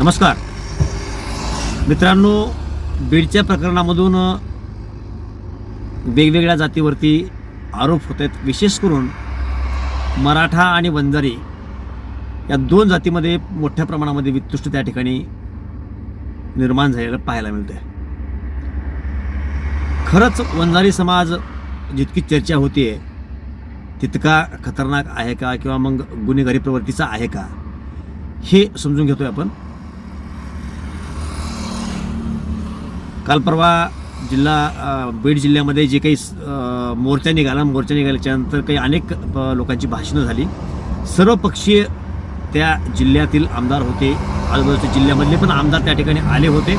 नमस्कार. मित्रांनो बीडच्या प्रकरणामधून वेगवेगळ्या जातीवरती आरोप होत आहेत. विशेष करून मराठा आणि वंजारी या दोन जातीमध्ये मोठ्या प्रमाणामध्ये वितुष्ट त्या ठिकाणी निर्माण झालेलं पाहायला मिळतं आहे खरंच वंजारी समाज जितकी चर्चा होतीये तितका खतरनाक आहे का किंवा मग गुन्हेगारी प्रवृत्तीचा आहे का हे समजून घेतोय आपण. काल परवा जिल्हा बीड जिल्ह्यामध्ये जे काही मोर्चा निघाला मोर्चा निघाल्याच्यानंतर काही अनेक लोकांची भाषणं झाली. सर्वपक्षीय त्या जिल्ह्यातील आमदार होते आजूबाजूच्या जिल्ह्यामधले पण आमदार त्या ठिकाणी आले होते.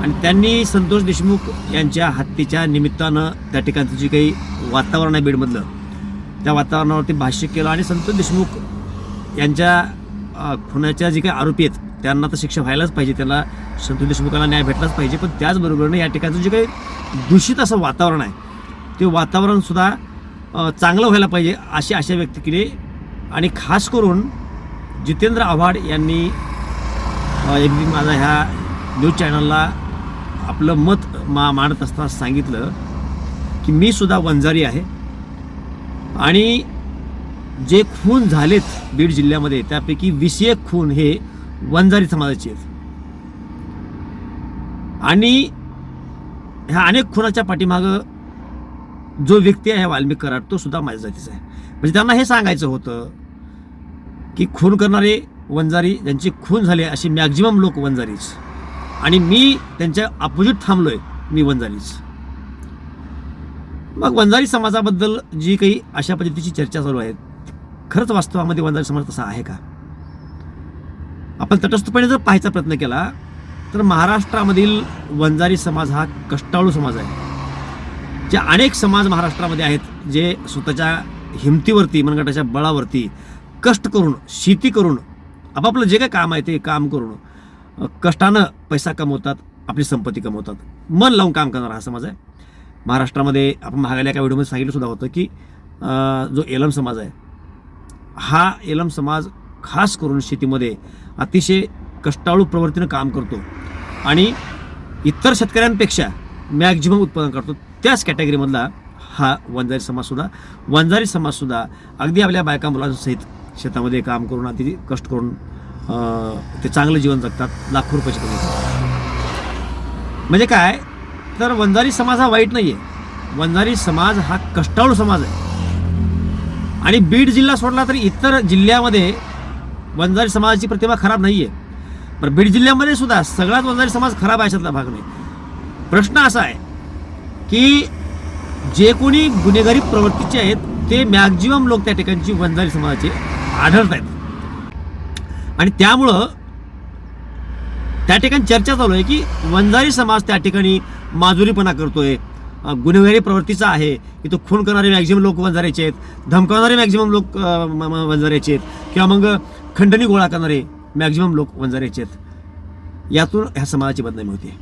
आणि त्यांनी संतोष देशमुख यांच्या हत्येच्या निमित्तानं त्या ठिकाणचं जे काही वातावरण आहे बीडमधलं त्या वातावरणावरती भाष्य केलं आणि संतोष देशमुख यांच्या खुनाच्या जे काही आरोपी आहेत त्यांना तर शिक्षा व्हायलाच पाहिजे. त्याला संतोष देशमुखाला न्याय भेटलाच पाहिजे. पण त्याचबरोबरनं या ठिकाणचं जे काही दूषित असं वातावरण आहे ते वातावरणसुद्धा चांगलं व्हायला पाहिजे अशी आशा व्यक्त केली. आणि खास करून जितेंद्र आव्हाड यांनी एक माझा ह्या न्यूज चॅनलला आपलं मत मा मांडत असताना सांगितलं की मी सुद्धा वंजारी आहे. आणि जे खून झालेत बीड जिल्ह्यामध्ये त्यापैकी वीस एक खून हे वंजारी समाजाची आहेत. आणि ह्या अनेक खुनाच्या पाठीमागं जो व्यक्ती आहे वाल्मिक कराड तो सुद्धा माझ्या जातीचा आहे. म्हणजे त्यांना हे सांगायचं होतं की खून करणारे वंजारी ज्यांचे खून झाले असे मॅक्झिमम लोक वंजारीच. आणि मी त्यांच्या अपोजिट थांबलोय मी वंजारीच. मग वंजारी समाजाबद्दल जी काही अशा पद्धतीची चर्चा चालू आहे खरंच वास्तवामध्ये वंजारी समाज तसा आहे का? आपण तटस्थपणे जर पाहायचा प्रयत्न केला तर महाराष्ट्रामधील वंजारी समाज हा कष्टाळू समाज आहे. जे अनेक समाज महाराष्ट्रामध्ये आहेत जे स्वतःच्या हिमतीवरती मनगटाच्या बळावरती कष्ट करून शेती करून आपापलं जे काही काम आहे ते काम करून कष्टानं पैसा कमवतात आपली संपत्ती कमवतात. मन लावून काम करणारा हा समाज आहे. महाराष्ट्रामध्ये आपण महागाल्या एका व्हिडिओमध्ये सांगितलं सुद्धा होतं की जो एलम समाज आहे हा एलम समाज खास करून शेतीमध्ये अतिशय कष्टाळू प्रवृत्तीनं काम करतो. आणि इतर शेतकऱ्यांपेक्षा मॅक्झिमम उत्पादन करतो. त्याच कॅटेगरीमधला हा वंजारी समाजसुद्धा वंजारी समाजसुद्धा अगदी आपल्या बायका मुलांसहित शेतामध्ये काम करून अति कष्ट करून ते चांगलं जीवन जगतात. लाखो रुपयाचे कमवतात म्हणजे काय? तर वंजारी समाज हा वाईट नाही आहे वंजारी समाज हा कष्टाळू समाज आहे. आणि बीड जिल्हा सोडला तरी इतर जिल्ह्यामध्ये वंजारी समाजाची प्रतिमा खराब नाही आहे पण बीड जिल्ह्यामध्ये सुद्धा सगळ्यात वंजारी समाज खराब आहे अशातला भाग नाही. प्रश्न असा आहे की जे कोणी गुन्हेगारी प्रवृत्तीचे आहेत ते मॅक्झिमम लोक त्या ठिकाणची वंजारी समाजाचे आढळत आहेत. आणि त्यामुळं त्या ठिकाणी चर्चा चालू आहे की वंजारी समाज त्या ठिकाणी माजुरीपणा करतोय गुन्हेगारी प्रवृत्तीचा आहे की तो खून करणारे मॅक्झिमम लोक वंजाऱ्याचे आहेत धमकावणारे मॅक्झिमम लोक वंजारीचे वंजाऱ्याचे आहेत. किंवा मग खंडणी गोळा करणारे मॅक्झिमम लोक वंजाऱ्याचे आहेत यातून ह्या समाजाची बदनामी होते.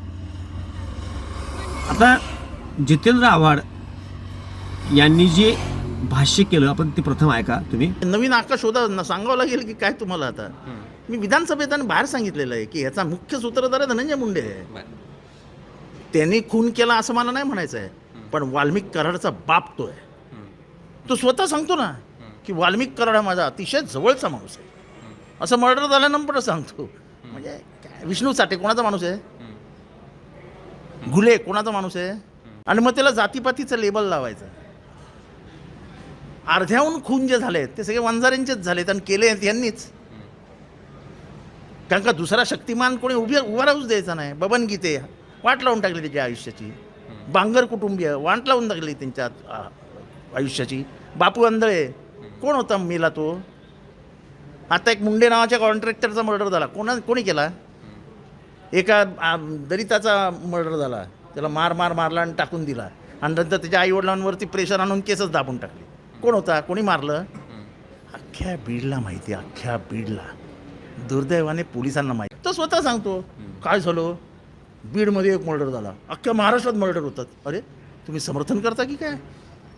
आता जितेंद्र आव्हाड यांनी जे भाष्य केलं आपण ते प्रथम ऐका तुम्ही. नवीन आकाश शोधा न- सांगावं लागेल की काय तुम्हाला आता? मी विधानसभेत आणि बाहेर सांगितलेलं आहे की ह्याचा मुख्य सूत्रधार आहे धनंजय मुंडे आहे. त्यांनी खून केला असं मला नाही म्हणायचं आहे पण वाल्मिक कराडचा बाप तो आहे. तो स्वतः सांगतो ना की वाल्मिक कराड हा माझा अतिशय जवळचा माणूस आहे. असं मर्डर झाल्यानंतर सांगतो. म्हणजे काय विष्णू साठे कोणाचा माणूस आहे? घुले कोणाचा माणूस आहे? आणि मग त्याला जातीपातीचं लेबल लावायचं. अर्ध्याहून खून जे झाले ते सगळे वंजाऱ्यांचेच झालेत आणि केले आहेत यांनीच. कारण का दुसरा शक्तिमान कोणी उभी उभा राहूच द्यायचा नाही. बबन गीते वाट लावून टाकली त्याच्या आयुष्याची. बांगर कुटुंबीय वाट लावून टाकली त्यांच्या आयुष्याची. बापू आंधळे कोण होता मेला तो? आता एक मुंडे नावाच्या कॉन्ट्रॅक्टरचा मर्डर झाला. कोणा कोणी केला? एका दलिताचा मर्डर झाला. त्याला मार मार मारला आणि टाकून दिला. आणि नंतर त्याच्या आईवडिलांवरती प्रेशर आणून केसच दाबून टाकले. कोण होता? कोणी मारलं? अख्ख्या बीडला माहिती आहे, अख्ख्या बीडला. दुर्दैवाने पोलिसांना माहिती. तो स्वतः सांगतो काय झालं? बीडमध्ये एक मर्डर झाला. अख्ख्या महाराष्ट्रात मर्डर होतात. अरे तुम्ही समर्थन करता की काय?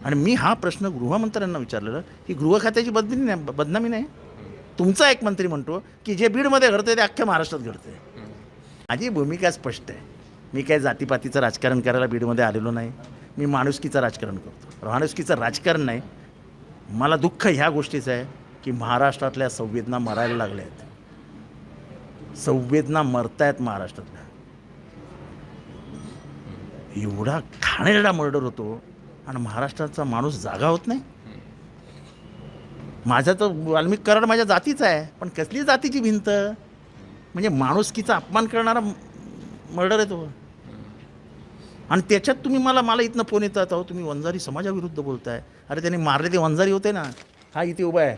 आणि मी हा प्रश्न गृहमंत्र्यांना विचारलेला. की गृह खात्याची बदनामी नाही बदनामी नाही. तुमचा एक मंत्री म्हणतो की जे बीडमध्ये घडतं ते अख्ख्या महाराष्ट्रात घडतंय. माझी भूमिका स्पष्ट आहे. मी काय जातीपातीचं राजकारण करायला बीडमध्ये आलेलो नाही. मी माणुसकीचं राजकारण करतो. माणुसकीचं राजकारण नाही. मला दुःख ह्या गोष्टीचं आहे की महाराष्ट्रातल्या संवेदना मरायला लागल्या आहेत. संवेदना मरतायत महाराष्ट्रातल्या. एवढा घाणेरडा मर्डर होतो आणि महाराष्ट्राचा माणूस जागा होत नाही. माझं तर वाल्मिक कराड माझ्या जातीचा आहे पण कसली जातीची भिंत? म्हणजे माणुसकीचा अपमान करणारा मर्डर आहे तो. आणि त्याच्यात तुम्ही मला मला इथनं फोन येतात अहो तुम्ही वंजारी समाजाविरुद्ध बोलताय. अरे त्यांनी मारले ते वंजारी होते ना हा इथे उभा आहे.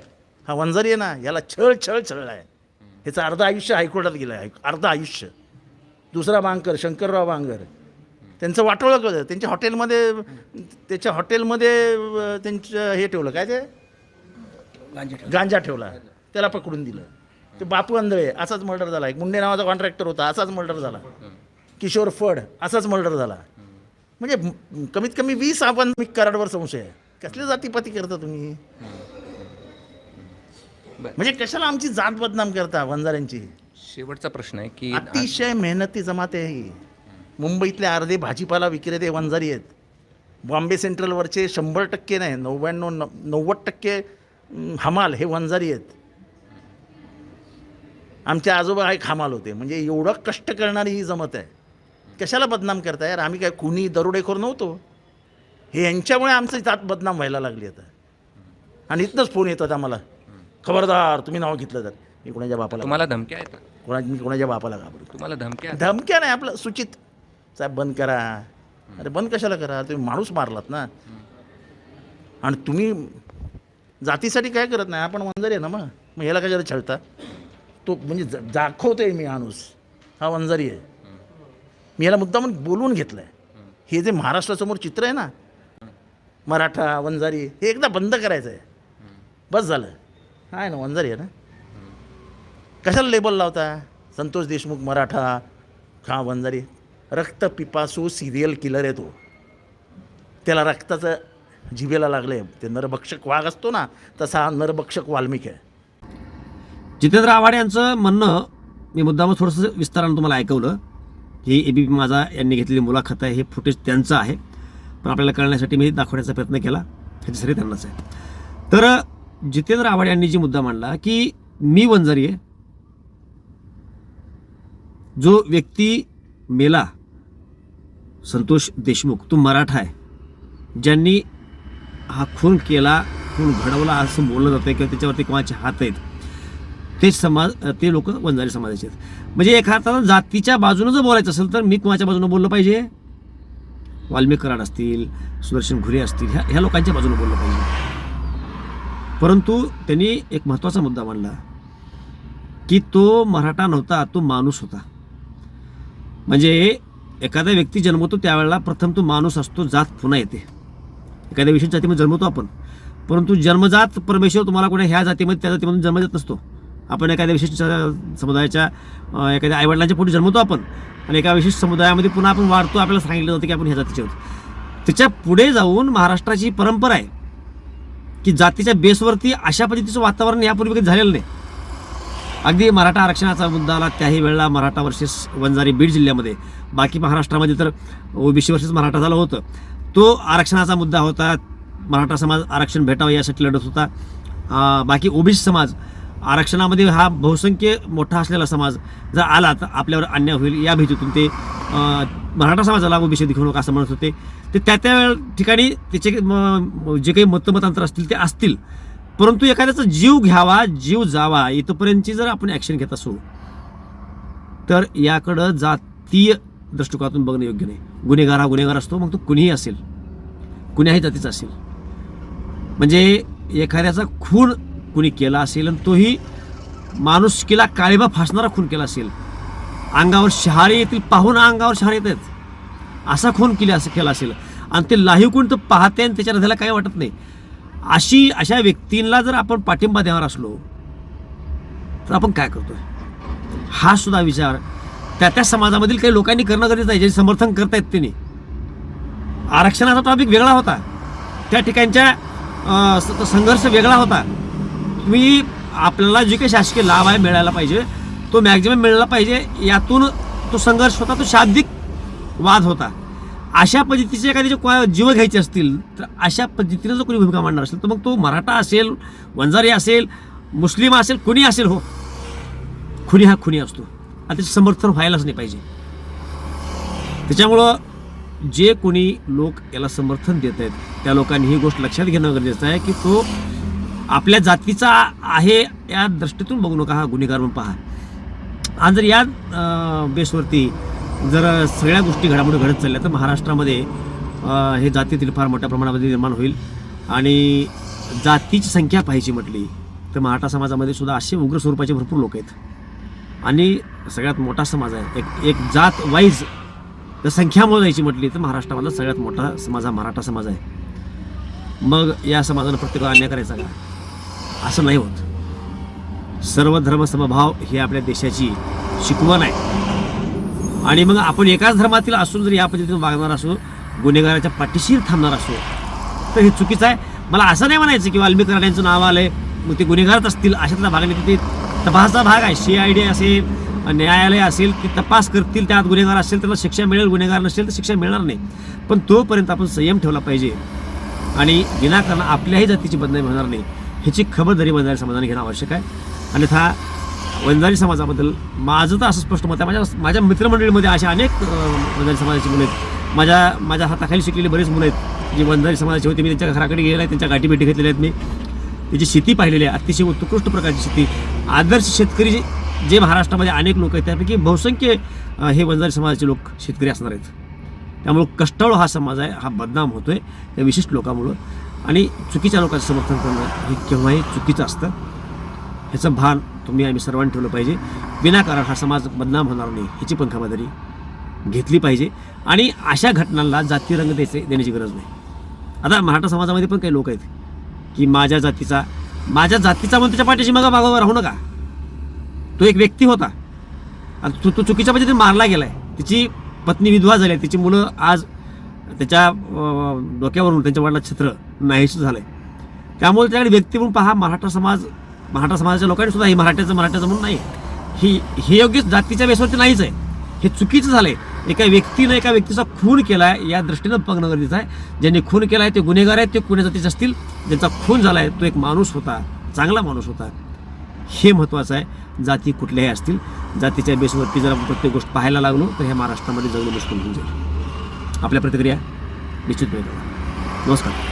हा वंजारी आहे ना याला छळ छळ छळला आहे. ह्याचं अर्ध आयुष्य हायकोर्टात गेलं आहे अर्ध आयुष्य. दुसरा बांगर शंकरराव बांगर. त्यांचं वाटोळं कळलं. त्यांच्या हॉटेलमध्ये त्याच्या हॉटेलमध्ये त्यांचं हे ठेवलं. काय ते? गांजा ठेवला. त्याला पकडून दिलं. ते बापू आंधळे असाच मर्डर झाला. एक मुंडे नावाचा कॉन्ट्रॅक्टर होता असाच मर्डर झाला. किशोर फड असाच मर्डर झाला. म्हणजे कमीत कमी वीस आपण कराडवर संशय आहे. कसले जातीपाती करता तुम्ही. म्हणजे कशाला आमची जात बदनाम करता वंजाऱ्यांची? शेवटचा प्रश्न आहे की अतिशय मेहनती जमात आहे ही. मुंबईतले अर्धे भाजीपाला विक्रेते वंजारी आहेत. बॉम्बे सेंट्रलवरचे शंभर टक्के नाही नव्याण्णव नव्वद टक्के हमाल हे वंजारी आहेत. आमचे आजोबा एक हमाल होते. म्हणजे एवढं कष्ट करणारी ही जमत आहे. कशाला बदनाम करताय यार? आम्ही काय कुणी दरोडेखोर नव्हतो. हे यांच्यामुळे आमचं जात बदनाम व्हायला लागली आता. आणि इथनंच फोन येतात आम्हाला. खबरदार तुम्ही नाव घेतलं तर. मी कोणाच्या बापाला तुम्हाला धमक्या आहेत कोणा मी कोणाच्या बापाला घाबरतो. तुम्हाला धमक्या आहेत? धमक्या नाही आपलं सूचित. साहेब बंद करा. अरे बंद कशाला करा? तुम्ही माणूस मारलात ना. आणि तुम्ही जातीसाठी काय करत नाही आपण वंजारी आहे ना मग. मग ह्याला करत छळता? तो म्हणजे ज- दाखवतोय मी माणूस. हा वंजारी आहे. मी याला मुद्दाम बोलवून घेतलं आहे हे जे महाराष्ट्रासमोर चित्र आहे ना मराठा वंजारी हे एकदा बंद करायचं आहे बस झालं. आहे ना वंजारी आहे ना. कशाला लेबल लावता? संतोष देशमुख मराठा हा वंजारी. रक्त पिपासू सिरियल किलर आहे तो. त्याला रक्ताचं जिभेला लागले. ते नरभक्षक वाघ असतो ना तसा हा नरभक्षक वाल्मिक आहे. जितेंद्र आव्हाड यांचं म्हणणं मी मुद्दाम थोडंसं विस्तारानं तुम्हाला ऐकवलं. ही ए बी पी माझा यांनी घेतलेली मुलाखत आहे हे फुटेज त्यांचं आहे. पण आपल्याला कळण्यासाठी मी दाखवण्याचा प्रयत्न केला ह्याची सरी त्यांनाच आहे. तर जितेंद्र आव्हाड यांनी जी मुद्दा मांडला की मी वंजारी आहे. जो व्यक्ती मेला संतोष देशमुख तो मराठा आहे. ज्यांनी हा खून केला खून घडवला असं बोललं जातं किंवा त्याच्यावरती कोणाचे हात आहेत ते समाज ते लोक वंजारी समाजाचे आहेत. म्हणजे एका अर्थानं जातीच्या बाजूनं जर बोलायचं असेल तर मी कोणाच्या बाजूनं बोललं पाहिजे? वाल्मिक कराड असतील सुदर्शन घुरे असतील ह्या ह्या लोकांच्या बाजूनं बोललं पाहिजे. परंतु त्यांनी एक महत्त्वाचा मुद्दा मांडला की तो मराठा नव्हता तो माणूस होता. म्हणजे एखादा व्यक्ती जन्मतो त्यावेळेला प्रथम तो माणूस असतो जात पुन्हा येते. एखाद्या विशिष्ट जातीमध्ये जन्मतो आपण. परंतु जन्मजात परमेश्वर तुम्हाला कोणा ह्या जातीमध्ये त्या जातीमधून जन्मजात नसतो. आपण एखाद्या विशिष्ट स- समुदायाच्या एखाद्या आईवडिलांच्या पोटी जन्मतो आपण. आणि एका विशिष्ट समुदायामध्ये पुन्हा आपण वाढतो आपल्याला सांगितलं जातं की आपण ह्या जातीचे आहोत. त्याच्या पुढे जाऊन महाराष्ट्राची परंपरा आहे की जातीच्या बेसवरती अशा पद्धतीचं वातावरण यापूर्वी कधी झालेलं नाही. अगदी मराठा आरक्षणाचा मुद्दा आला त्याही वेळेला मराठा वर्सेस वंजारी बीड जिल्ह्यामध्ये. बाकी महाराष्ट्रामध्ये तर ओबीसी वर्सेस मराठा झालं होतं. तो आरक्षणाचा मुद्दा होता. मराठा समाज आरक्षण भेटावं यासाठी लढत होता. बाकी ओबीसी समाज आरक्षणामध्ये हा बहुसंख्य मोठा असलेला समाज जर आला तर आपल्यावर अन्याय होईल या भीतीतून ते मराठा समाजाला ओबीसी दिखू नका असं म्हणत होते. ते त्या त्या वेळ ठिकाणी त्याचे म- जे काही मतमतांतर असतील ते असतील. परंतु एखाद्याचा जीव घ्यावा जीव जावा इथपर्यंतची जर आपण ॲक्शन घेत असू तर याकडं जातीय दृष्टिकोनातून बघणं योग्य नाही. गुन्हेगार हा गुन्हेगार असतो मग तो कुणीही असेल कुण्याही जातीचा असेल. म्हणजे एखाद्याचा खून कुणी केला असेल आणि तोही माणुसकीला काळीबा फासणारा खून केला असेल. अंगावर शहारे येतील पाहून अंगावर शहारे आहेत. असा खून केला असं केला असेल. आणि ते लाहीव कोण तर पाहते आणि त्याच्या हृदयाला काही वाटत नाही. अशी अशा व्यक्तींना जर आपण पाठिंबा देणार असलो तर आपण काय करतोय? हा सुद्धा विचार त्या त्या समाजामधील काही लोकांनी करणं गरजेचं आहे ज्याचे समर्थन करतायत त्यांनी. आरक्षणाचा टॉपिक वेगळा होता. त्या ठिकाणच्या तो संघर्ष वेगळा होता. तुम्ही आपल्याला जे काही शासकीय लाभ आहे मिळायला पाहिजे तो मॅक्झिमम मिळाला पाहिजे यातून तो संघर्ष होता तो शाब्दिक वाद होता. अशा पद्धतीचे एखाद्याचे को- जीव घ्यायचे असतील तर अशा पद्धतीनं जर कोणी भूमिका मांडणार असेल तर मग तो मराठा असेल वंजारी असेल मुस्लिम असेल कुणी असेल हो खुनी हा खुनी असतो. आणि समर्थन व्हायलाच नाही पाहिजे. त्याच्यामुळं जे कोणी लोक याला समर्थन देत आहेत त्या लोकांनी ही गोष्ट लक्षात घेणं गरजेचं आहे की तो आपल्या जातीचा आहे या दृष्टीतून बघू नका हा गुन्हेगार म्हणून पहा. आणि जर या बेसवरती जर सगळ्या गोष्टी घडामोडी घडत चालल्या तर महाराष्ट्रामध्ये हे जातीतील फार मोठ्या प्रमाणामध्ये निर्माण होईल. आणि जातीची संख्या पाहायची म्हटली तर मराठा समाजामध्ये सुद्धा असे उग्र स्वरूपाचे भरपूर लोक आहेत. आणि सगळ्यात मोठा समाज आहे. एक एक जात वाईज जर संख्या मोजायची म्हटली तर महाराष्ट्रामधला सगळ्यात मोठा समाज हा मराठा समाज आहे. मग या समाजानं प्रत्येकाला अन्याय करायचा का? असं नाही होत. सर्व धर्म समभाव ही आपल्या देशाची शिकवण आहे. आणि मग आपण एकाच धर्मातील असून जर या पद्धतीने वागणार असो गुन्हेगाराच्या पाठीशी थांबणार असो तर हे चुकीचं आहे. मला असं नाही म्हणायचं की वाल्मिक राण्यांचं नाव आहे मग ते गुन्हेगारच असतील अशातला भाग नाही ते तपासाचा भाग आहे. सी आय डी असेल न्यायालय असेल ते तपास करतील त्यात गुन्हेगार असेल त्याला शिक्षा मिळेल गुन्हेगार नसेल तर शिक्षा मिळणार नाही. पण तोपर्यंत आपण संयम ठेवला पाहिजे. आणि विनाकारण आपल्याही जातीची बदनामी होणार नाही. ह्याची खबरदारी वंजारी समाजाने घेणं आवश्यक आहे. अन्यथा वंजारी समाजाबद्दल माझं तर असं स्पष्ट मत आहे. माझ्या माझ्या मित्रमंडळीमध्ये अशा अनेक वंजारी समाजाची मुलं आहेत. माझ्या माझ्या हाताखाली शिकलेली बरेच मुलं आहेत. जी वंजारी समाजाची होती. मी त्यांच्या घराकडे गेलेले आहे. त्यांच्या गाठीभेटी घेतलेल्या आहेत मी. त्याची शेती पाहिलेली आहे. अतिशय उत्कृष्ट प्रकारची शेती. आदर्श शेतकरी जे महाराष्ट्रामध्ये अनेक लोक आहेत त्यापैकी बहुसंख्य हे वंजारी समाजाचे लोक शेतकरी असणार आहेत. त्यामुळं कष्टाळू हा समाज आहे हा बदनाम होतो आहे त्या विशिष्ट लोकांमुळं. आणि चुकीच्या लोकांचं समर्थन करणं हे केव्हाही चुकीचं असतं. ह्याचं भान तुम्ही आम्ही सर्वांनी ठेवलं पाहिजे. विनाकारण हा समाज बदनाम होणार नाही ह्याची पण खबरदारी घेतली पाहिजे. आणि अशा घटनांना जाती रंग द्यायचे देण्याची गरज नाही. आता मराठा समाजामध्ये पण काही लोक आहेत की माझ्या जातीचा माझ्या जातीचा म्हणून त्याच्या पाठीशी मग मागोवा राहू नका. तो एक व्यक्ती होता. आणि तो तो चुकीच्या पद्धतीने मारला गेलाय. तिची पत्नी विधवा झाली. आहे तिची मुलं आज त्याच्या डोक्यावरून त्यांच्या वडिला छत्र झालं झालंय. त्यामुळे त्याकडे व्यक्ती म्हणून पहा मराठा समाज मराठा समाजाच्या लोकांनी सुद्धा हे मराठ्याचं मराठ्याचं म्हणून नाही ही हे योग्य जातीच्या बेसवरती नाहीच आहे. हे चुकीचं झालंय. एका व्यक्तीनं एका व्यक्तीचा खून केलाय या दृष्टीनं बघणं गरजेचं आहे. ज्यांनी खून केलाय ते गुन्हेगार आहेत ते कुण्या जातीचे असतील. ज्यांचा खून झालाय तो एक माणूस होता चांगला माणूस होता. हे महत्त्वाचं आहे. जाती कुठल्याही असतील. जातीच्या बेसवरती जर आपण प्रत्येक गोष्ट पाहायला लागलो तर हे महाराष्ट्रामध्ये जगणं मुश्किल होऊन जाईल. आपल्या प्रतिक्रिया निश्चित मिळतात नमस्कार.